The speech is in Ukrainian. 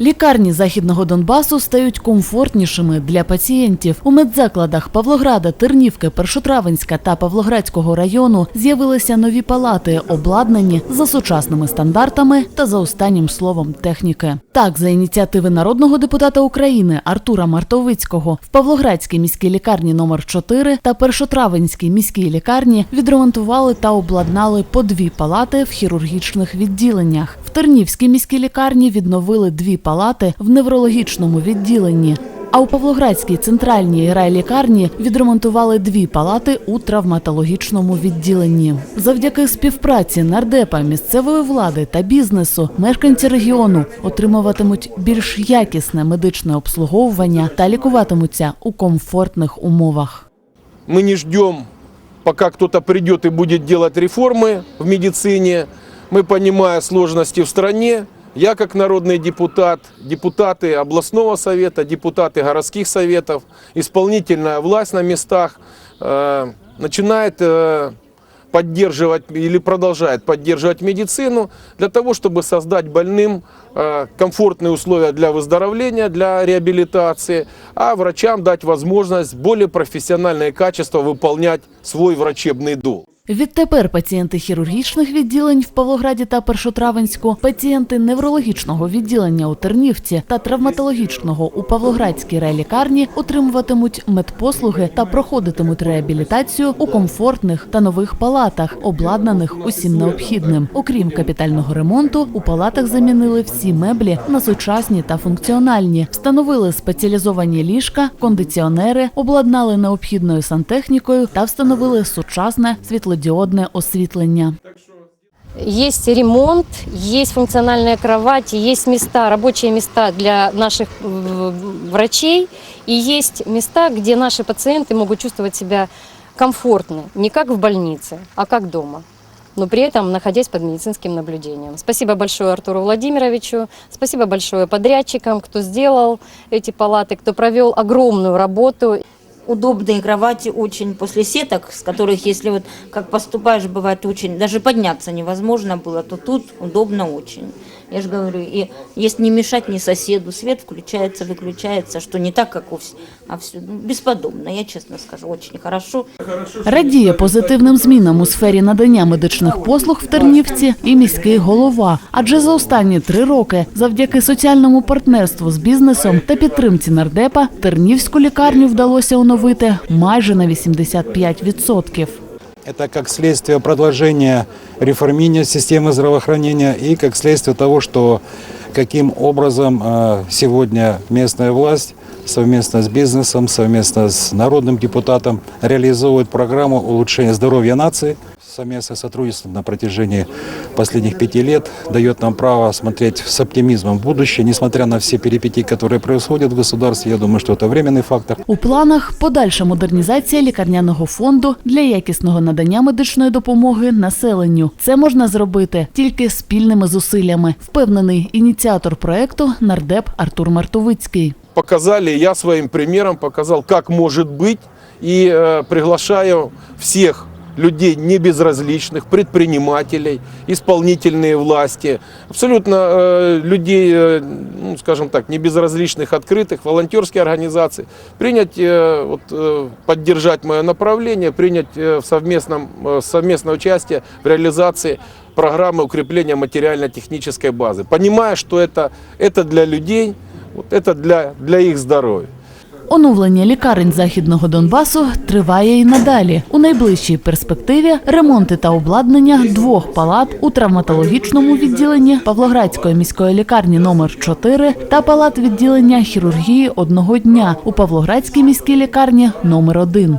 Лікарні західного Донбасу стають комфортнішими для пацієнтів. У медзакладах Павлограда, Тернівки, Першотравенська та Павлоградського району з'явилися нові палати, обладнані за сучасними стандартами та за останнім словом техніки. Так, за ініціативи народного депутата України Артура Мартовицького в Павлоградській міській лікарні номер 4 та Першотравенській міській лікарні відремонтували та обладнали по дві палати в хірургічних відділеннях. В Тернівській міській лікарні відновили дві палати в неврологічному відділенні. А у Павлоградській центральній райлікарні відремонтували дві палати у травматологічному відділенні. Завдяки співпраці нардепа, місцевої влади та бізнесу мешканці регіону отримуватимуть більш якісне медичне обслуговування та лікуватимуться у комфортних умовах. Мы не ждем, пока кто-то придет и будет делать реформы в медицине. Мы, понимая сложности в стране, Я как народный депутат, депутаты областного совета, депутаты городских советов, исполнительная власть на местах э, начинает э, поддерживать или продолжает поддерживать медицину для того, чтобы создать больным э, комфортные условия для выздоровления, для реабилитации, а врачам дать возможность более профессионально и качественно выполнять свой врачебный долг. Відтепер пацієнти хірургічних відділень в Павлограді та Першотравенську, пацієнти неврологічного відділення у Тернівці та травматологічного у Павлоградській райлікарні отримуватимуть медпослуги та проходитимуть реабілітацію у комфортних та нових палатах, обладнаних усім необхідним. Окрім капітального ремонту, у палатах замінили всі меблі на сучасні та функціональні, встановили спеціалізовані ліжка, кондиціонери, обладнали необхідною сантехнікою та встановили сучасне світлодіодне освітлення. Есть ремонт, есть функциональные кровати, есть места, рабочие места для наших э, врачей и есть места, где наши пациенты могут чувствовать себя комфортно, не как в больнице, а как дома но при этом находясь под медицинским наблюдением. Спасибо большое Артуру Владимировичу, спасибо большое подрядчикам, кто сделал эти палаты, кто провел огромную работу. удобные кровати очень после сеток, с которых, если вот как поступаешь, бывает очень, даже подняться невозможно было, то тут удобно очень. Я же говорю, и если не мешать ни соседу, свет включается, выключается, что не так, как у всех, а все бесподобно, я честно скажу, очень хорошо. Радіє позитивним змінам у сфері надання медичних послуг в Тернівці і міський голова. Адже за останні три роки, завдяки соціальному партнерству з бізнесом та підтримці нардепа, Тернівську лікарню вдалося оновити майже на 85%. Это как следствие продолжения реформирования системы здравоохранения и как следствие того, что каким образом э, сегодня местная власть совместно с бизнесом, совместно с народным депутатом реализовывает программу улучшения здоровья нации. Совместное сотрудничество на протяжении последних пяти лет дает нам право смотреть с оптимизмом в будущее, несмотря на все перипетии, которые происходят в государстве. Я думаю, что это временный фактор. У планах подальша модернізація лікарняного фонду для якісного надання медичної допомоги населенню. Це можна зробити тільки спільними зусиллями, впевнений ініціатор проекту нардеп Артур Мартовицький. Показали, я своим примером показал, как может быть, и э, приглашаю всех Людей не безразличных, предпринимателей, исполнительные власти, абсолютно э, людей, э, ну, скажем так, не безразличных, открытых, волонтерские организации, принять, э, вот, э, поддержать мое направление, принять э, в совместном, э, совместное участие в реализации программы укрепления материально-технической базы, понимая, что это, это для людей, вот это для, для их здоровья. Оновлення лікарень західного Донбасу триває і надалі. У найближчій перспективі ремонти та обладнання двох палат у травматологічному відділенні Павлоградської міської лікарні номер 4 та палат відділення хірургії одного дня у Павлоградській міській лікарні номер 1